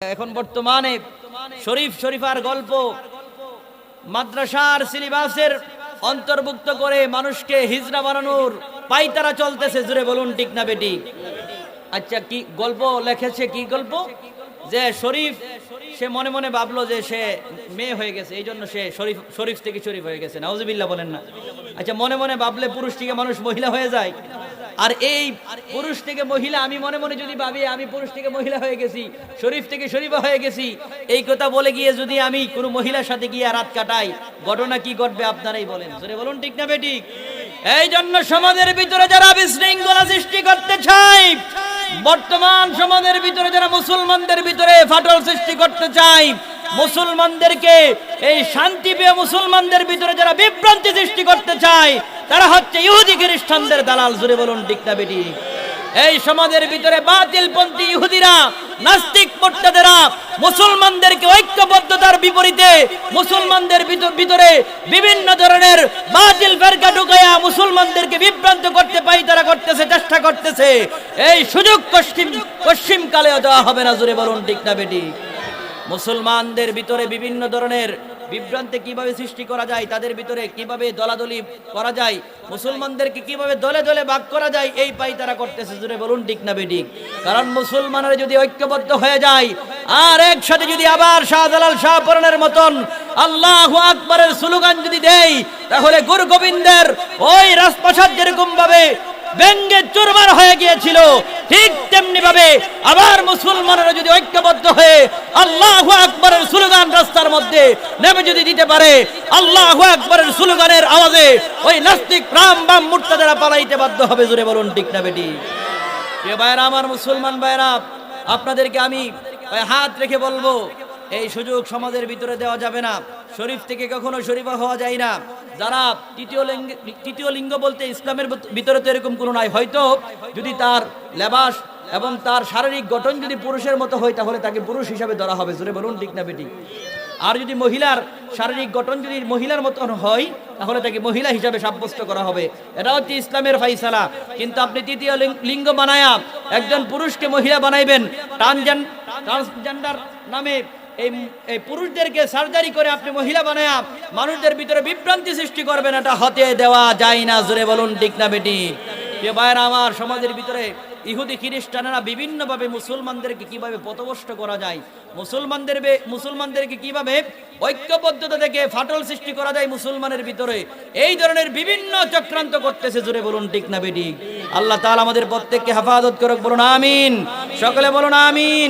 এখন বর্তমানে শরীফ শরীফার গল্প মাদ্রাসার সিলেবাসের অন্তর্ভুক্ত করে মানুষকে হিজড়া বানানোর পাইতারা চলতেছে। জুড়ে বলুন, ঠিক না বেটি? আচ্ছা কি গল্প লেখেছে? কি গল্প? যে শরীফ, সে মনে মনে ভাবলো যে সে মেয়ে হয়ে গেছে, এই জন্য সে শরীফ শরীফ থেকে শরীফ হয়ে গেছে। নাউজুবিল্লাহ বলেন না। আচ্ছা মনে মনে ভাবলে পুরুষ থেকে মানুষ মহিলা হয়ে যায়। আর এই পুরুষ থেকে মহিলা, আমি মনে মনে যদি ভাবি, আমি পুরুষ থেকে মহিলা হয়ে গেছি, শরীফ থেকে শরীফা হয়ে গেছি, এই কথা বলে গিয়ে যদি আমি কোনো মহিলার সাথে গিয়ে রাত কাটাই, ঘটনা কি ঘটবে আপনারাই বলেন। জোরে বলুন, ঠিক না বেঠিক এই জন্য সমাজের ভিতরে যারা বিশৃঙ্খলা সৃষ্টি করতে চায়, বর্তমান সমাজের ভিতরে যারা মুসলমানদের ভিতরে ফাটল সৃষ্টি করতে চায় মুসলমানদেরকে, এই শান্তি পেয়ে মুসলমানদের ভিতরে যারা বিভ্রান্তি সৃষ্টি করতে চায়, তারা হচ্ছে ইহুদি খ্রিস্টানদের দালাল জুড়ে বলুন ঠিক বেটি? এই সমাজের ভিতরে বাতিলপন্থী ইহুদিরা, নাস্তিক মোর্তাদেরা, মুসলমানদেরকে ঐক্যবদ্ধতার বিপরীতে মুসলমানদের ভিতরে বিভিন্ন ধরনের বাতিল ফেরকা ঢুকাইয়া মুসলমানদেরকে বিভ্রান্ত করতে পাই, তারা করতেছে, চেষ্টা করতেছে। এই সুযোগ পশ্চিম পশ্চিম কালেও দেওয়া হবে না জুড়ে বলুন ঠিক না বেটি? মুসলমানদের ভিতরে বিভিন্ন ধরনের বিভ্রান্তি কীভাবে সৃষ্টি করা যায়, তাদের ভিতরে কীভাবে দলাদলি করা যায়, মুসলমানদেরকে কীভাবে দলে দলে ভাগ করা যায়, এই পাই তারা করতেছে। জুড়ে বলুন, ঠিক না বেঠিক? কারণ মুসলমানরা যদি ঐক্যবদ্ধ হয়ে যায়, আর একসাথে যদি আবার শাহজালাল শাহপরণের মতন আল্লাহ আকবরের স্লোগান যদি দেয়, তাহলে গুরু গোবিন্দের ওই রাজপ্রাসাদ যেরকম ভাবে ব্যঙ্গে চুরমার হয়ে গিয়েছিল ঠিক তেমনি ভাবে আবার মুসলমানেরা যদি ঐক্যবদ্ধ হয়ে আল্লাহ আকবরের স্লোগান রাস্তার মধ্যে নেমে যদি দিতে পারে, আল্লাহ আকবরের স্লোগানের আওয়াজে ওই নাস্তিক রাম বাম মুর্তাদেরা পালাইতে বাধ্য হবে জুড়ে বলুন, ঠিক না বেটি? ভাইয়েরা, আমার মুসলমান ভাইয়েরা, আপনাদেরকে আমি হাত রেখে বলব, এই সুযোগ সমাজের ভিতরে দেওয়া যাবে না। শরীফ থেকে কখনো শরীফা হওয়া যায় না। যারা তৃতীয় লিঙ্গ তৃতীয় লিঙ্গ বলতে ইসলামের ভিতরে তো এরকম কোনো নাই। হয়তো যদি তার লেবাস এবং তার শারীরিক গঠন যদি পুরুষের মতো হয়, তাহলে তাকে পুরুষ হিসাবে ধরা হবে। জোরে বলুন, ঠিক না বেটি? আর যদি মহিলার শারীরিক গঠন যদি মহিলার মতন হয়, তাহলে তাকে মহিলা হিসাবে সাব্যস্ত করা হবে। এটা হচ্ছে ইসলামের ফাইসালা। কিন্তু আপনি তৃতীয় লিঙ্গ বানায়া একজন পুরুষকে মহিলা বানাইবেন ট্রান্সজেন্ডার নামে এই পুরুষদেরকে সার্জারি করে আপনি মহিলা বানায়া মানুষদের ভিতরে বিভ্রান্তি সৃষ্টি করবেন, এটা হতে দেওয়া যায় না। জোরে বলুন, ঠিক না বেটি? যে ভাইয়েরা, আমার সমাজের ভিতরে ইহুদি খ্রিস্টানেরা বিভিন্নভাবে মুসলমানদেরকে কীভাবে পথভ্রষ্ট করা যায়, মুসলমানদের মুসলমানদেরকে কীভাবে ঐক্যবদ্ধতা থেকে ফাটল সৃষ্টি করা যায় মুসলমানের ভিতরে, এই ধরনের বিভিন্ন চক্রান্ত করতেছে জুড়ে বলুন, ঠিক না বেটি? আল্লাহ তাআলা আমাদের প্রত্যেককে হেফাজত করুক, বলুন, আমিন। সকলে বলুন, আমিন।